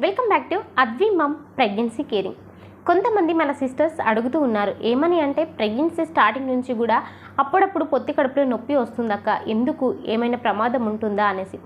Welcome back to Advi mom pregnancy caring కొంతమంది మన sisters అడుగుతూ ఉన్నారు ఏమని అంటే ప్రెగ్నెన్సీ స్టార్టింగ్ నుంచి కూడా అప్పుడప్పుడు పొత్తి కడుపులో నొప్పి వస్తుందక్క ఎందుకు? ఏమైనా ప్రమాదం ఉంటుందా? అనేసి.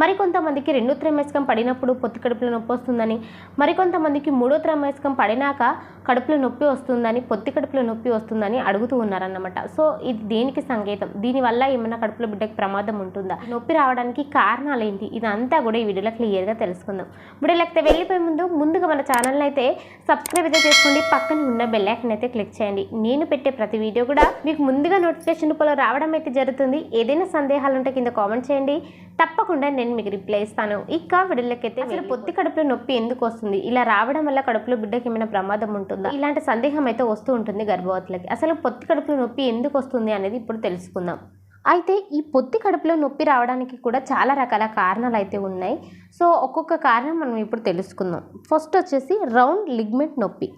మరికొంతమందికి రెండో త్రైమాసికం పడినప్పుడు పొత్తి కడుపులో నొప్పి వస్తుందని మరికొంతమందికి మూడో త్రైమాసికం పడినాక కడుపులో నొప్పి వస్తుందని పొత్తి కడుపులో నొప్పి వస్తుందని అడుగుతూ ఉన్నారన్నమాట. సో ఇది దేనికి సంకేతం? దీనివల్ల ఏమైనా కడుపులో బిడ్డకి ప్రమాదం ఉంటుందా? నొప్పి రావడానికి కారణాలు ఏంటి ఇదంతా కూడా ఈ వీడియోలో క్లియర్గా తెలుసుకుందాం. వీడియోలోకి వెళ్ళిపోయే ముందు ముందుగా మన ఛానల్ని అయితే సబ్స్క్రైబ్ అయితే చేసుకోండి. పక్కన ఉన్న బెల్ ఐకన్ అయితే క్లిక్ చేయండి. నేను పెట్టే ప్రతి వీడియో కూడా మీకు ముందుగా నోటిఫికేషన్ రూపంలో రావడం అయితే జరుగుతుంది. ఏదైనా సందేహాలు ఉంటే కింద కామెంట్ చేయండి. తప్పకుండా నేను మీకు రిప్లై ఇస్తాను. ఇక వీడియోలోకి అయితే అసలు పొత్తి కడుపులో నొప్పి ఎందుకు వస్తుంది? ఇలా రావడం వల్ల కడుపులో బిడ్డకి ఏమైనా ప్రమాదం ఉంటుందా? ఇలాంటి సందేహం అయితే వస్తూ ఉంటుంది గర్భవతులకి. అసలు పొత్తి కడుపులో నొప్పి ఎందుకు వస్తుంది అనేది ఇప్పుడు తెలుసుకుందాం. అయితే ఈ పొత్తి కడుపులో నొప్పి రావడానికి కూడా చాలా రకాల కారణాలు అయితే ఉన్నాయి. సో ఒక్కొక్క కారణం మనం ఇప్పుడు తెలుసుకుందాం. ఫస్ట్ వచ్చేసి రౌండ్ లిగ్మెంట్ నొప్పి.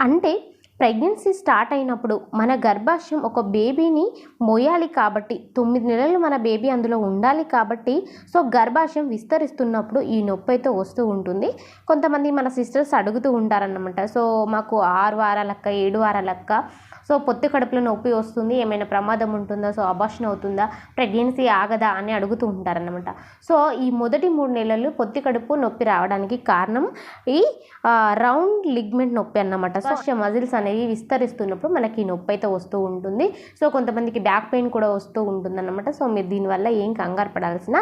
అంటే ప్రెగ్నెన్సీ స్టార్ట్ అయినప్పుడు మన గర్భాశయం ఒక బేబీని మోయాలి కాబట్టి తొమ్మిది నెలలు మన బేబీ అందులో ఉండాలి కాబట్టి సో గర్భాశయం విస్తరిస్తున్నప్పుడు ఈ నొప్పి అయితే వస్తూ ఉంటుంది. కొంతమంది మన సిస్టర్స్ అడుగుతూ ఉంటారన్నమాట సో మాకు ఆరు వారాలక్క ఏడు వారాలక్క సో పొత్తి కడుపులో నొప్పి వస్తుంది ఏమైనా ప్రమాదం ఉంటుందా సో అబార్షన్ అవుతుందా ప్రెగ్నెన్సీ ఆగదా అని అడుగుతూ ఉంటారన్నమాట. సో ఈ మొదటి మూడు నెలలు పొత్తి కడుపు నొప్పి రావడానికి కారణం ఈ రౌండ్ లిగ్మెంట్ నొప్పి అన్నమాట. సో మజిల్స్ అనేవి విస్తరిస్తున్నప్పుడు మనకి నొప్పి అయితే వస్తూ ఉంటుంది. సో కొంతమందికి బ్యాక్ పెయిన్ కూడా వస్తూ ఉంటుందన్నమాట. సో మీరు దీనివల్ల ఏం కంగారు పడాల్సిన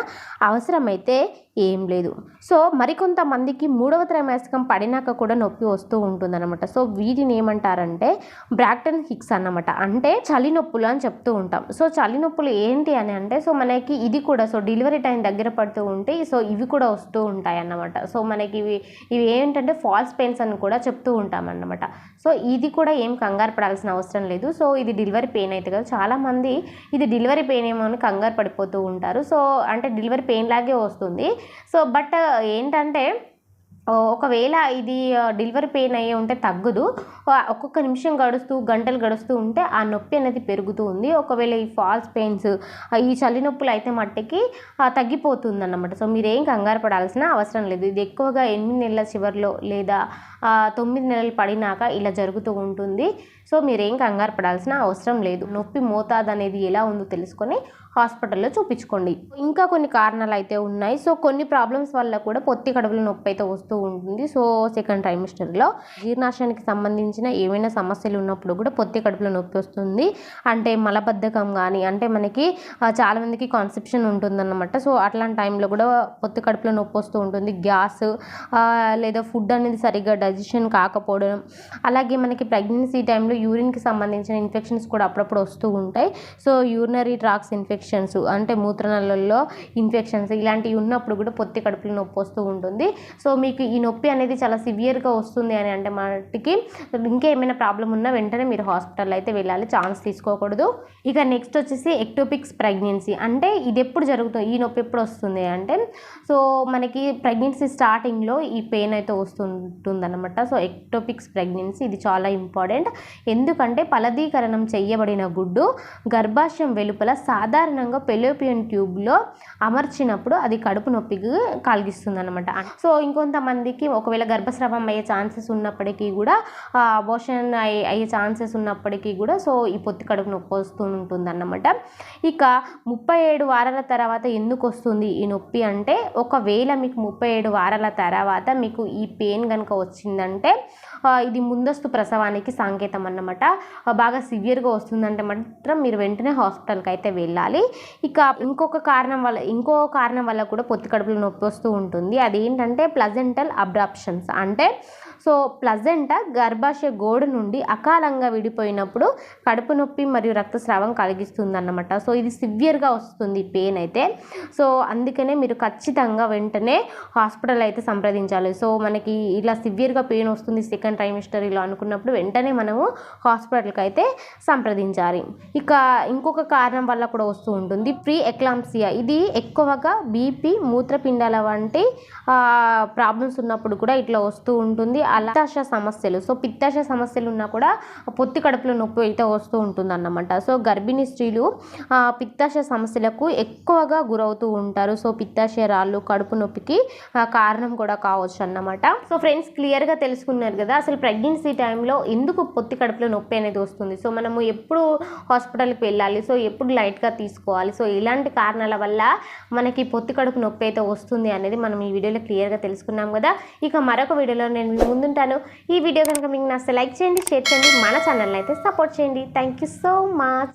అవసరం అయితే ఏం లేదు. సో మరికొంతమందికి మూడవ త్రైమాసికం పడినాక కూడా నొప్పి వస్తూ ఉంటుందన్నమాట. సో వీటిని ఏమంటారంటే బ్రాక్టన్ హిక్స్ అన్నమాట. అంటే చలి నొప్పులు అని చెప్తూ ఉంటాం. సో చలి నొప్పులు ఏంటి అని అంటే సో మనకి ఇది కూడా సో డెలివరీ టైం దగ్గర పడుతూ ఉంటే సో ఇవి కూడా వస్తూ ఉంటాయి అన్నమాట. సో మనకి ఇవి ఇవి ఏంటంటే ఫాల్స్ పెయిన్స్ అని కూడా చెప్తూ ఉంటాం అన్నమాట. సో ఇది కూడా ఏం కంగారు పడాల్సిన అవసరం లేదు. సో ఇది డెలివరీ పెయిన్ అయితే కదా చాలామంది ఇది డెలివరీ పెయిన్ ఏమో అని కంగారు పడిపోతూ ఉంటారు. సో అంటే డెలివరీ పెయిన్ లాగే వస్తుంది. సో బట్ ఏంటంటే ఒకవేళ ఇది డెలివరీ పెయిన్ అయ్యి ఉంటే తగ్గదు. ఒక్కొక్క నిమిషం గడుస్తూ గంటలు గడుస్తూ ఉంటే ఆ నొప్పి అనేది పెరుగుతూ ఉంది. ఒకవేళ ఈ ఫాల్స్ పెయిన్స్ ఈ చలి నొప్పులు అయితే మట్టికి తగ్గిపోతుంది అన్నమాట సో మీరేం కంగారు పడాల్సిన అవసరం లేదు. ఇది ఎక్కువగా ఎనిమిది నెలల చివరిలో లేదా తొమ్మిది నెలలు పడినాక ఇలా జరుగుతూ ఉంటుంది. సో మీరేం కంగారు పడాల్సిన అవసరం లేదు. నొప్పి మోతాదు అనేది ఎలా ఉందో తెలుసుకొని హాస్పిటల్లో చూపించుకోండి. ఇంకా కొన్ని కారణాలు అయితే ఉన్నాయి. సో కొన్ని ప్రాబ్లమ్స్ వల్ల కూడా పొత్తి కడుపులో నొప్పి అయితే వస్తుంది వస్తూ ఉంటుంది. సో సెకండ్ ట్రైమిస్టర్లో జీర్ణాశయానికి సంబంధించిన ఏమైనా సమస్యలు ఉన్నప్పుడు కూడా పొత్తి కడుపులో నొప్పి వస్తుంది. అంటే మలబద్ధకం కానీ అంటే మనకి చాలామందికి కాన్సెప్షన్ ఉంటుందన్నమాట. సో అట్లాంటి టైంలో కూడా పొత్తి కడుపులో నొప్పి వస్తూ ఉంటుంది. గ్యాస్ లేదా ఫుడ్ అనేది సరిగ్గా డైజెషన్ కాకపోవడం అలాగే మనకి ప్రెగ్నెన్సీ టైంలో యూరిన్కి సంబంధించిన ఇన్ఫెక్షన్స్ కూడా అప్పుడప్పుడు వస్తూ ఉంటాయి. సో యూరినరీ ట్రాక్స్ ఇన్ఫెక్షన్స్ అంటే మూత్రనాళాల్లో ఇన్ఫెక్షన్స్ ఇలాంటివి ఉన్నప్పుడు కూడా పొత్తి కడుపులో నొప్పి వస్తూ ఉంటుంది. సో మీకు ఈ నొప్పి అనేది చాలా సివియర్గా వస్తుంది అని అంటే మటుకి ఇంకేమైనా ప్రాబ్లం ఉన్నా వెంటనే మీరు హాస్పిటల్ అయితే వెళ్ళాలి. ఛాన్స్ తీసుకోకూడదు. ఇక నెక్స్ట్ వచ్చేసి ఎక్టోపిక్స్ ప్రెగ్నెన్సీ అంటే ఇది ఎప్పుడు జరుగుతుంది ఈ నొప్పి ఎప్పుడు వస్తుంది అంటే సో మనకి ప్రెగ్నెన్సీ స్టార్టింగ్లో ఈ పెయిన్ అయితే వస్తుంటుందన్నమాట. సో ఎక్టోపిక్స్ ప్రెగ్నెన్సీ ఇది చాలా ఇంపార్టెంట్ ఎందుకంటే ఫలదీకరణం చేయబడిన గుడ్డు గర్భాశయం వెలుపల సాధారణంగా పెలోపియన్ ట్యూబ్లో అమర్చినప్పుడు అది కడుపు నొప్పికి కలిగిస్తుంది అనమాట సో ఇంకొంతమందికి ఒకవేళ గర్భస్రావం అయ్యే ఛాన్సెస్ ఉన్నప్పటికీ కూడా అబోషన్ అయ్యే అయ్యే ఛాన్సెస్ ఉన్నప్పటికీ కూడా సో ఈ పొత్తి కడుపు నొప్పి వస్తూ ఉంటుంది అన్నమాట ఇక ముప్పై ఏడు వారాల తర్వాత ఎందుకు వస్తుంది ఈ నొప్పి అంటే ఒకవేళ మీకు ముప్పై ఏడు వారాల తర్వాత మీకు ఈ పెయిన్ కనుక వచ్చిందంటే ఇది ముందస్తు ప్రసవానికి సంకేతం అన్నమాట. బాగా సివియర్గా వస్తుందంటే మాత్రం మీరు వెంటనే హాస్పిటల్కి అయితే వెళ్ళాలి. ఇక ఇంకొక కారణం వల్ల ఇంకో కారణం వల్ల కూడా పొత్తి కడుపులో నొప్పి వస్తూ ఉంటుంది. అదేంటంటే ప్లజెంటల్ అబ్రాప్షన్స్ అంటే సో ప్లజెంట గర్భాశయ గోడ నుండి అకాలంగా విడిపోయినప్పుడు కడుపు నొప్పి మరియు రక్తస్రావం కలిగిస్తుంది అన్నమాట సో ఇది సివియర్గా వస్తుంది పెయిన్ అయితే. సో అందుకనే మీరు ఖచ్చితంగా వెంటనే హాస్పిటల్ అయితే సంప్రదించాలి. సో మనకి ఇలా సివియర్గా పెయిన్ వస్తుంది సెకండ్ సెకండ్ ట్రైమిస్టర్ ఇలా అనుకున్నప్పుడు వెంటనే మనము హాస్పిటల్కి అయితే సంప్రదించాలి. ఇక ఇంకొక కారణం వల్ల కూడా వస్తూ ఉంటుంది ప్రీ ఎక్లాంప్సియా. ఇది ఎక్కువగా బీపీ మూత్రపిండాల వంటి ప్రాబ్లమ్స్ ఉన్నప్పుడు కూడా ఇట్లా వస్తూ ఉంటుంది. అలా పిత్తాశ సమస్యలు. సో పిత్తాశ సమస్యలు ఉన్నా కూడా పొత్తి కడుపులో నొప్పి అయితే వస్తూ ఉంటుంది అన్నమాట సో గర్భిణీ స్త్రీలు పిత్తాశ సమస్యలకు ఎక్కువగా గురవుతూ ఉంటారు. సో పిత్తాశయ రాళ్ళు కడుపు నొప్పికి కారణం కూడా కావచ్చు అన్నమాట సో ఫ్రెండ్స్ క్లియర్గా తెలుసుకున్నారు కదా అసలు ప్రెగ్నెన్సీ టైంలో ఎందుకు పొత్తి కడుపులో నొప్పి అనేది వస్తుంది? సో మనము ఎప్పుడు హాస్పిటల్కి వెళ్ళాలి? సో ఎప్పుడు లైట్గా తీసుకోవాలి? సో ఇలాంటి కారణాల వల్ల మనకి పొత్తి కడుపు నొప్పి అయితే వస్తుంది అనేది మనం ఈ వీడియోలో క్లియర్గా తెలుసుకున్నాం కదా. ఇక మరొక వీడియోలో నేను ముందు ముందుంటాను. ఈ వీడియో కనుక మీకు నచ్చితే లైక్ చేయండి షేర్ చేయండి మన ఛానల్ని అయితే సపోర్ట్ చేయండి. Thank you so much